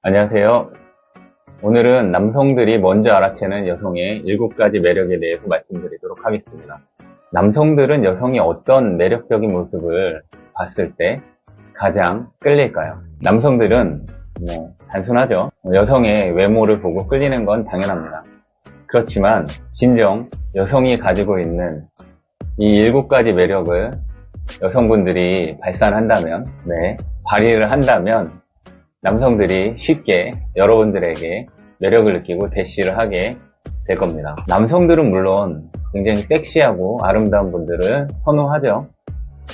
안녕하세요. 오늘은 남성들이 먼저 알아채는 여성의 7가지 매력에 대해서 말씀드리도록 하겠습니다. 남성들은 여성이 어떤 매력적인 모습을 봤을 때 가장 끌릴까요? 남성들은 뭐 단순하죠. 여성의 외모를 보고 끌리는 건 당연합니다. 그렇지만 진정 여성이 가지고 있는 이 7가지 매력을 여성분들이 발산한다면, 네, 발휘를 한다면 남성들이 쉽게 여러분들에게 매력을 느끼고 대시를 하게 될 겁니다. 남성들은 물론 굉장히 섹시하고 아름다운 분들을 선호하죠.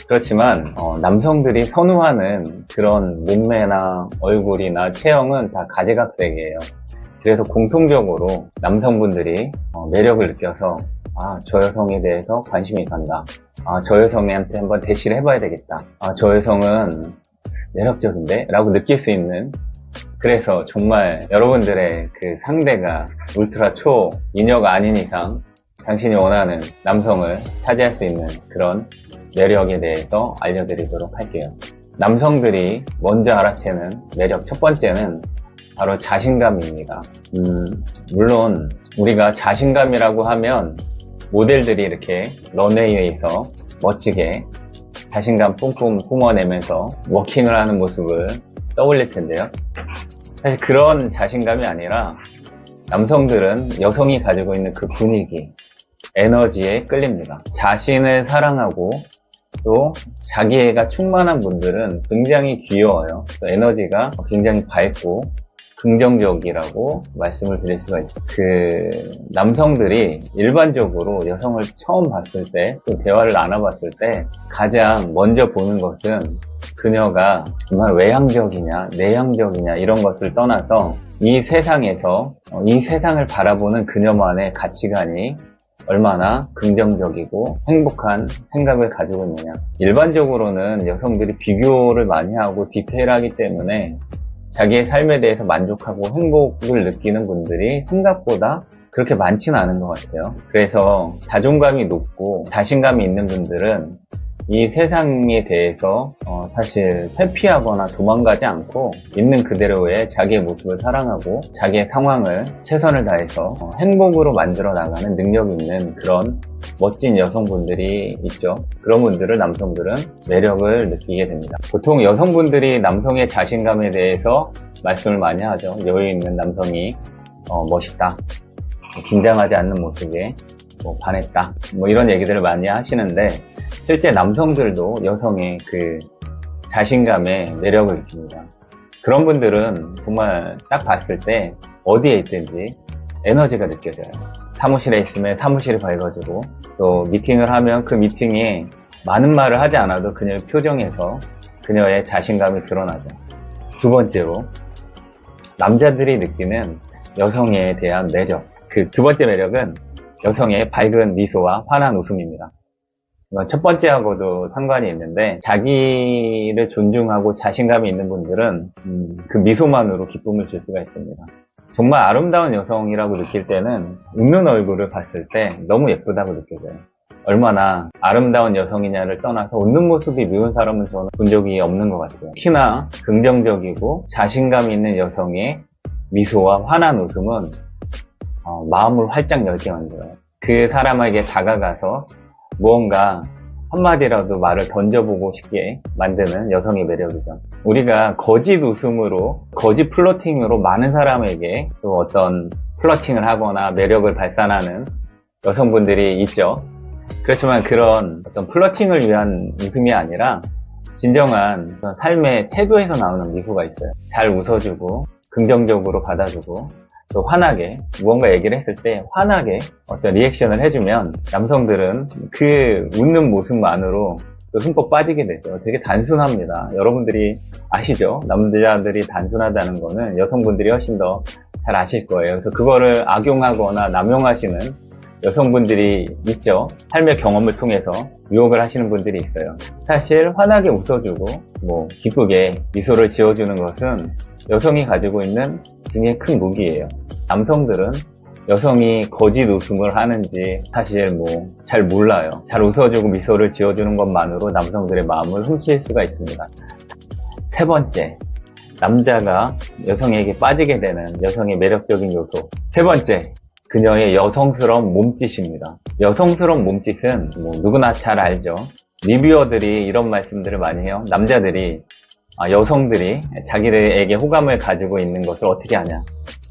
그렇지만 어, 남성들이 선호하는 그런 몸매나 얼굴이나 체형은 다 가지각색이에요. 그래서 공통적으로 남성분들이 어, 매력을 느껴서 아, 저 여성에 대해서 관심이 간다. 아, 저 여성한테 한번 대시를 해봐야 되겠다. 아, 저 여성은 매력적인데? 라고 느낄 수 있는 그래서 정말 여러분들의 그 상대가 울트라 초 인여가 아닌 이상 당신이 원하는 남성을 차지할 수 있는 그런 매력에 대해서 알려드리도록 할게요. 남성들이 먼저 알아채는 매력 첫 번째는 바로 자신감입니다. 음, 물론 우리가 자신감이라고 하면 모델들이 이렇게 런웨이에서 멋지게 자신감 뿜뿜 뿜어내면서 워킹을 하는 모습을 떠올릴 텐데요. 사실 그런 자신감이 아니라 남성들은 여성이 가지고 있는 그 분위기, 에너지에 끌립니다. 자신을 사랑하고 또 자기애가 충만한 분들은 굉장히 귀여워요. 또 에너지가 굉장히 밝고 긍정적이라고 말씀을 드릴 수가 있어요. 그 남성들이 일반적으로 여성을 처음 봤을 때 또 대화를 나눠봤을 때 가장 먼저 보는 것은 그녀가 정말 외향적이냐 내향적이냐 이런 것을 떠나서 이 세상에서 어, 이 세상을 바라보는 그녀만의 가치관이 얼마나 긍정적이고 행복한 생각을 가지고 있느냐. 일반적으로는 여성들이 비교를 많이 하고 디테일하기 때문에 자기의 삶에 대해서 만족하고 행복을 느끼는 분들이 생각보다 그렇게 많지는 않은 것 같아요. 그래서 자존감이 높고 자신감이 있는 분들은 이 세상에 대해서 어, 사실 회피하거나 도망가지 않고 있는 그대로의 자기의 모습을 사랑하고 자기의 상황을 최선을 다해서 어, 행복으로 만들어 나가는 능력이 있는 그런 멋진 여성분들이 있죠. 그런 분들을 남성들은 매력을 느끼게 됩니다. 보통 여성분들이 남성의 자신감에 대해서 말씀을 많이 하죠. 여유 있는 남성이 어, 멋있다. 긴장하지 않는 모습에 뭐 반했다. 뭐 이런 얘기들을 많이 하시는데 실제 남성들도 여성의 그 자신감에 매력을 느낍니다. 그런 분들은 정말 딱 봤을 때 어디에 있든지 에너지가 느껴져요. 사무실에 있으면 사무실이 밝아지고 또 미팅을 하면 그 미팅에 많은 말을 하지 않아도 그녀의 표정에서 그녀의 자신감이 드러나죠. 두 번째로 남자들이 느끼는 여성에 대한 매력. 그 두 번째 매력은 여성의 밝은 미소와 환한 웃음입니다. 이건 첫 번째하고도 상관이 있는데 자기를 존중하고 자신감이 있는 분들은 음, 그 미소만으로 기쁨을 줄 수가 있습니다. 정말 아름다운 여성이라고 느낄 때는 웃는 얼굴을 봤을 때 너무 예쁘다고 느껴져요. 얼마나 아름다운 여성이냐를 떠나서 웃는 모습이 미운 사람은 저는 본 적이 없는 것 같아요. 특히나 긍정적이고 자신감 있는 여성의 미소와 환한 웃음은 어, 마음을 활짝 열게 만들어요. 그 사람에게 다가가서 무언가 한마디라도 말을 던져보고 싶게 만드는 여성의 매력이죠. 우리가 거짓 웃음으로, 거짓 플러팅으로 많은 사람에게 또 어떤 플러팅을 하거나 매력을 발산하는 여성분들이 있죠. 그렇지만 그런 어떤 플러팅을 위한 웃음이 아니라 진정한 삶의 태도에서 나오는 미소가 있어요. 잘 웃어주고, 긍정적으로 받아주고, 또 환하게 무언가 얘기를 했을 때 환하게 어떤 리액션을 해주면 남성들은 그 웃는 모습만으로 또 흠뻑 빠지게 되죠. 되게 단순합니다. 여러분들이 아시죠? 남자들이 단순하다는 거는 여성분들이 훨씬 더 잘 아실 거예요. 그래서 그거를 악용하거나 남용하시는 여성분들이 있죠. 삶의 경험을 통해서 유혹을 하시는 분들이 있어요. 사실 환하게 웃어주고 뭐 기쁘게 미소를 지어주는 것은 여성이 가지고 있는 굉장히 큰 무기예요. 남성들은 여성이 거짓 웃음을 하는지 사실 뭐 잘 몰라요. 잘 웃어주고 미소를 지어주는 것만으로 남성들의 마음을 훔칠 수가 있습니다. 세 번째, 남자가 여성에게 빠지게 되는 여성의 매력적인 요소. 세 번째, 그녀의 여성스러운 몸짓입니다. 여성스러운 몸짓은 뭐 누구나 잘 알죠. 리뷰어들이 이런 말씀들을 많이 해요. 남자들이 아, 여성들이 자기들에게 호감을 가지고 있는 것을 어떻게 하냐.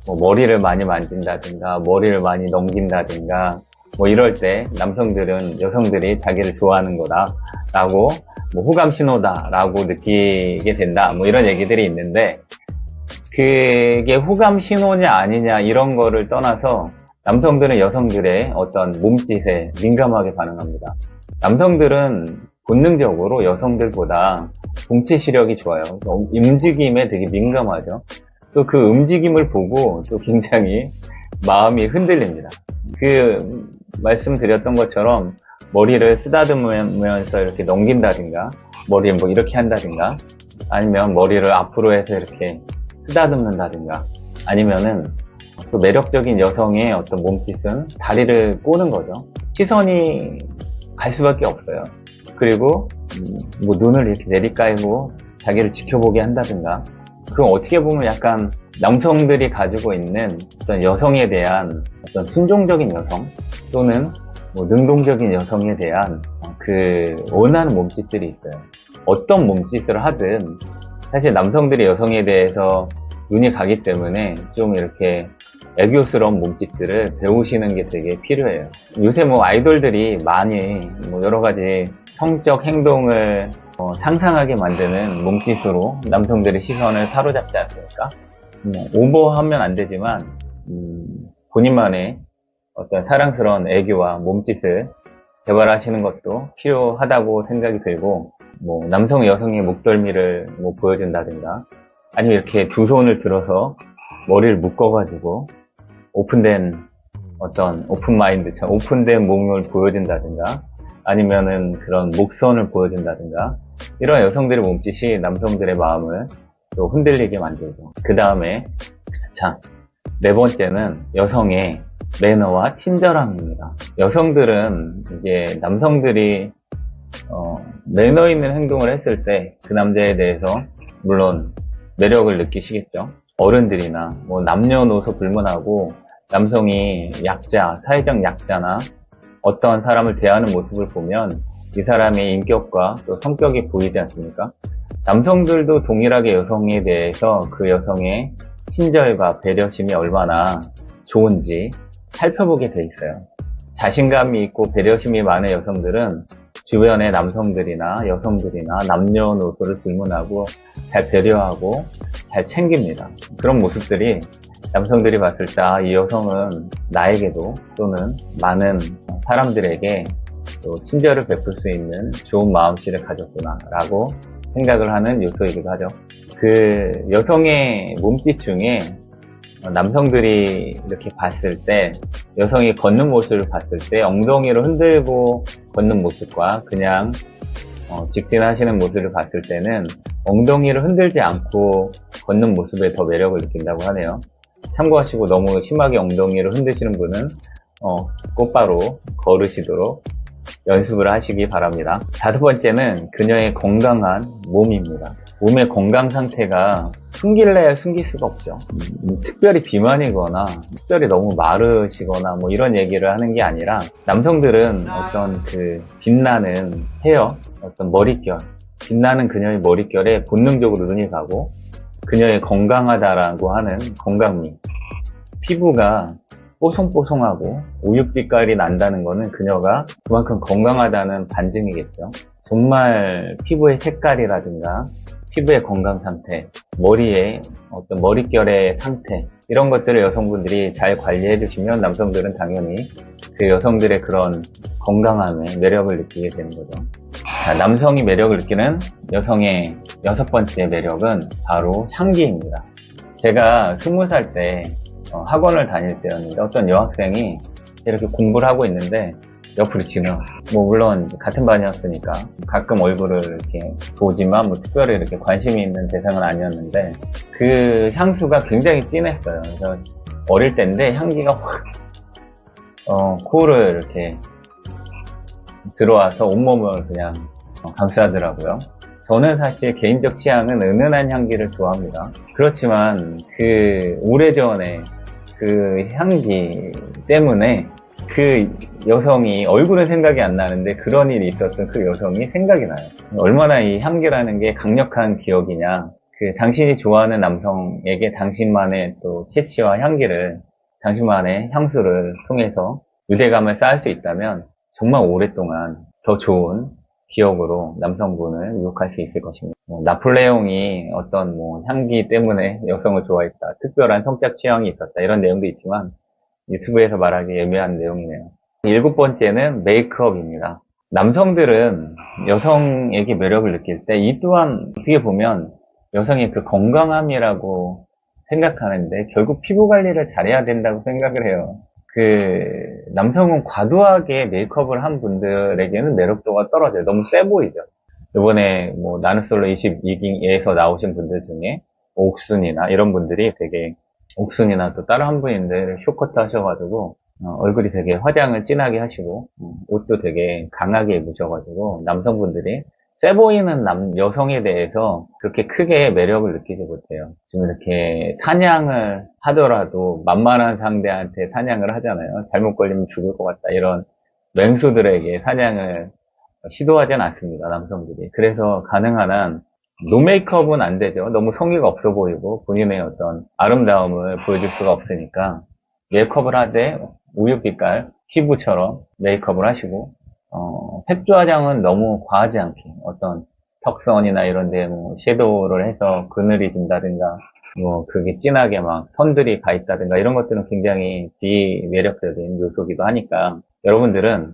뭐 머리를 많이 만진다든가, 머리를 많이 넘긴다든가, 뭐 이럴 때 남성들은 여성들이 자기를 좋아하는 거다 라고 뭐 호감 신호다 라고 느끼게 된다. 뭐 이런 얘기들이 있는데 그게 호감 신호냐 아니냐 이런 거를 떠나서 남성들은 여성들의 어떤 몸짓에 민감하게 반응합니다. 남성들은 본능적으로 여성들보다 동체 시력이 좋아요. 움직임에 되게 민감하죠. 또 그 움직임을 보고 또 굉장히 마음이 흔들립니다. 그 말씀드렸던 것처럼 머리를 쓰다듬으면서 이렇게 넘긴다든가 머리를 뭐 이렇게 한다든가 아니면 머리를 앞으로 해서 이렇게 쓰다듬는다든가 아니면은 또 매력적인 여성의 어떤 몸짓은 다리를 꼬는 거죠. 시선이 갈 수밖에 없어요. 그리고 음, 뭐 눈을 이렇게 내리깔고 자기를 지켜보게 한다든가 그건 어떻게 보면 약간 남성들이 가지고 있는 어떤 여성에 대한 어떤 순종적인 여성 또는 뭐 능동적인 여성에 대한 그 원하는 몸짓들이 있어요. 어떤 몸짓을 하든 사실 남성들이 여성에 대해서 눈이 가기 때문에 좀 이렇게 애교스러운 몸짓들을 배우시는 게 되게 필요해요. 요새 뭐 아이돌들이 많이 뭐 여러 가지 성적 행동을 어, 상상하게 만드는 몸짓으로 남성들의 시선을 사로잡지 않습니까? 뭐, 오버하면 안 되지만 음, 본인만의 어떤 사랑스러운 애교와 몸짓을 개발하시는 것도 필요하다고 생각이 들고 뭐 남성 여성의 목덜미를 뭐 보여준다든가 아니면 이렇게 두 손을 들어서 머리를 묶어가지고 오픈된 어떤 오픈 마인드처럼 오픈된 몸을 보여준다든가 아니면은 그런 목선을 보여준다든가 이런 여성들의 몸짓이 남성들의 마음을 또 흔들리게 만들죠. 그 다음에 자, 네 번째는 여성의 매너와 친절함입니다. 여성들은 이제 남성들이 어, 매너 있는 행동을 했을 때 그 남자에 대해서 물론 매력을 느끼시겠죠. 어른들이나 뭐 남녀노소 불문하고 남성이 약자, 사회적 약자나 어떠한 사람을 대하는 모습을 보면 이 사람의 인격과 또 성격이 보이지 않습니까? 남성들도 동일하게 여성에 대해서 그 여성의 친절과 배려심이 얼마나 좋은지 살펴보게 돼 있어요. 자신감이 있고 배려심이 많은 여성들은 주변의 남성들이나 여성들이나 남녀노소를 불문하고 잘 배려하고 잘 챙깁니다. 그런 모습들이 남성들이 봤을 때 이 여성은 나에게도 또는 많은 사람들에게 또 친절을 베풀 수 있는 좋은 마음씨를 가졌구나 라고 생각을 하는 요소이기도 하죠. 그 여성의 몸짓 중에 남성들이 이렇게 봤을 때 여성이 걷는 모습을 봤을 때 엉덩이를 흔들고 걷는 모습과 그냥 어, 직진하시는 모습을 봤을 때는 엉덩이를 흔들지 않고 걷는 모습에 더 매력을 느낀다고 하네요. 참고하시고 너무 심하게 엉덩이를 흔드시는 분은 어, 곧바로 걸으시도록 연습을 하시기 바랍니다. 다섯 번째는 그녀의 건강한 몸입니다. 몸의 건강 상태가 숨길래야 숨길 수가 없죠. 음, 특별히 비만이거나 특별히 너무 마르시거나 뭐 이런 얘기를 하는 게 아니라 남성들은 어떤 그 빛나는 헤어, 어떤 머릿결, 빛나는 그녀의 머릿결에 본능적으로 눈이 가고 그녀의 건강하다라고 하는 건강미, 피부가 뽀송뽀송하고 우윳빛깔이 난다는 것은 그녀가 그만큼 건강하다는 반증이겠죠. 정말 피부의 색깔이라든가 피부의 건강 상태, 머리의 어떤 머릿결의 상태 이런 것들을 여성분들이 잘 관리해 주시면 남성들은 당연히 그 여성들의 그런 건강함에 매력을 느끼게 되는 거죠. 자, 남성이 매력을 느끼는 여성의 여섯 번째 매력은 바로 향기입니다. 제가 스무 살 때 어, 학원을 다닐 때였는데 어떤 여학생이 이렇게 공부를 하고 있는데 옆으로 지나. 뭐 물론 같은 반이었으니까 가끔 얼굴을 이렇게 보지만 뭐 특별히 이렇게 관심이 있는 대상은 아니었는데 그 향수가 굉장히 진했어요. 그래서 어릴 때인데 향기가 확 어, 코를 이렇게 들어와서 온몸을 그냥 어, 감싸더라고요. 저는 사실 개인적 취향은 은은한 향기를 좋아합니다. 그렇지만 그 오래전에 그 향기 때문에 그 여성이 얼굴은 생각이 안 나는데 그런 일이 있었던 그 여성이 생각이 나요. 얼마나 이 향기라는 게 강력한 기억이냐. 그 당신이 좋아하는 남성에게 당신만의 또 채취와 향기를 당신만의 향수를 통해서 유대감을 쌓을 수 있다면 정말 오랫동안 더 좋은 기억으로 남성분을 유혹할 수 있을 것입니다. 뭐 나폴레옹이 어떤 뭐 향기 때문에 여성을 좋아했다, 특별한 성적 취향이 있었다 이런 내용도 있지만 유튜브에서 말하기 애매한 내용이네요. 일곱 번째는 메이크업입니다. 남성들은 여성에게 매력을 느낄 때 이 또한 어떻게 보면 여성의 그 건강함이라고 생각하는데 결국 피부 관리를 잘해야 된다고 생각을 해요. 그 남성은 과도하게 메이크업을 한 분들에게는 매력도가 떨어져요. 너무 세 보이죠. 이번에 뭐 나는솔로 22기에서 나오신 분들 중에 옥순이나 이런 분들이 되게 옥순이나 또 다른 한 분인데 쇼커트 하셔가지고 어, 얼굴이 되게 화장을 진하게 하시고 음, 옷도 되게 강하게 입으셔가지고 남성분들이 세 보이는 남, 여성에 대해서 그렇게 크게 매력을 느끼지 못해요. 지금 이렇게 사냥을 하더라도 만만한 상대한테 사냥을 하잖아요. 잘못 걸리면 죽을 것 같다. 이런 맹수들에게 사냥을 시도하진 않습니다. 남성들이. 그래서 가능한 한 노메이크업은 안 되죠. 너무 성의가 없어 보이고 본인의 어떤 아름다움을 보여줄 수가 없으니까 메이크업을 하되 우유빛깔 피부처럼 메이크업을 하시고 어, 색조 화장은 너무 과하지 않게 어떤 턱선이나 이런데 뭐 섀도우를 해서 그늘이 진다든가 뭐 그게 진하게 막 선들이 가 있다든가 이런 것들은 굉장히 비매력적인 요소기도 하니까 여러분들은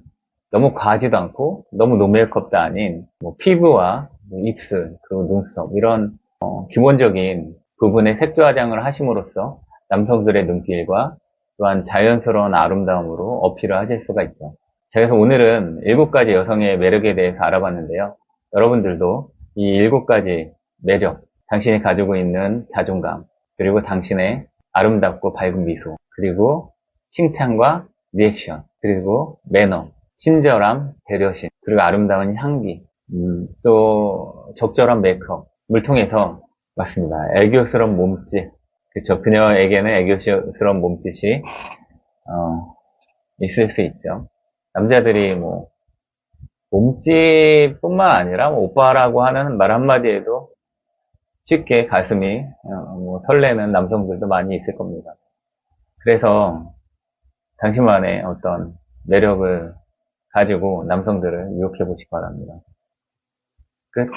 너무 과하지도 않고 너무 노메이크업도 아닌 뭐 피부와 뭐 입술 그리고 눈썹 이런 어, 기본적인 부분의 색조 화장을 하심으로써 남성들의 눈길과 또한 자연스러운 아름다움으로 어필을 하실 수가 있죠. 자, 그래서 오늘은 일곱 가지 여성의 매력에 대해서 알아봤는데요. 여러분들도 이 일곱 가지 매력, 당신이 가지고 있는 자존감, 그리고 당신의 아름답고 밝은 미소, 그리고 칭찬과 리액션, 그리고 매너, 친절함, 배려심, 그리고 아름다운 향기, 음, 또 적절한 메이크업을 통해서 맞습니다. 애교스러운 몸짓, 그쵸. 그녀에게는 애교스러운 몸짓이 어, 있을 수 있죠. 남자들이 뭐 몸집뿐만 아니라 뭐 오빠라고 하는 말 한마디에도 쉽게 가슴이 어, 뭐 설레는 남성들도 많이 있을 겁니다. 그래서 당신만의 어떤 매력을 가지고 남성들을 유혹해 보시기 바랍니다. 끝.